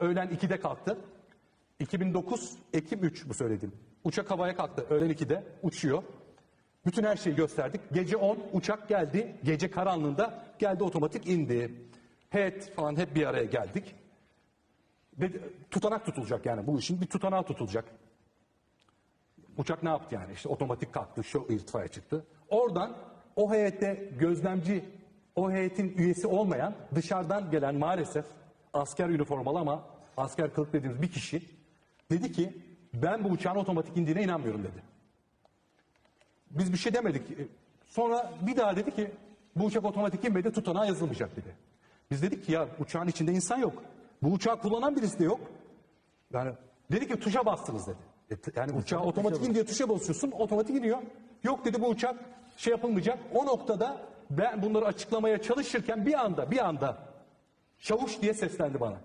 öğlen 2'de kalktı. 2009 Ekim 3 bu söylediğim. Uçak havaya kalktı öğlen 2'de uçuyor. Bütün her şeyi gösterdik. Gece 10 uçak geldi. Gece karanlığında geldi otomatik indi. Heyet falan hep bir araya geldik. Ve tutanak tutulacak yani bu işin bir tutanağı tutulacak. Uçak ne yaptı yani? İşte otomatik kalktı, şu irtifaya çıktı. Oradan o heyette gözlemci, o heyetin üyesi olmayan dışarıdan gelen maalesef asker üniformalı ama asker kılık dediğimiz bir kişi dedi ki ben bu uçağın otomatik indiğine inanmıyorum dedi. Biz bir şey demedik. Sonra bir daha dedi ki bu uçak otomatik inmedi tutanağa yazılmayacak dedi. Biz dedik ki ya uçağın içinde insan yok. Bu uçağı kullanan birisi de yok. Yani dedi ki tuşa bastınız dedi. E, yani uçağı otomatik in diye tuşa basıyorsun otomatik iniyor. Yok dedi bu uçak şey yapılmayacak. O noktada ben bunları açıklamaya çalışırken bir anda bir anda çavuş diye seslendi bana.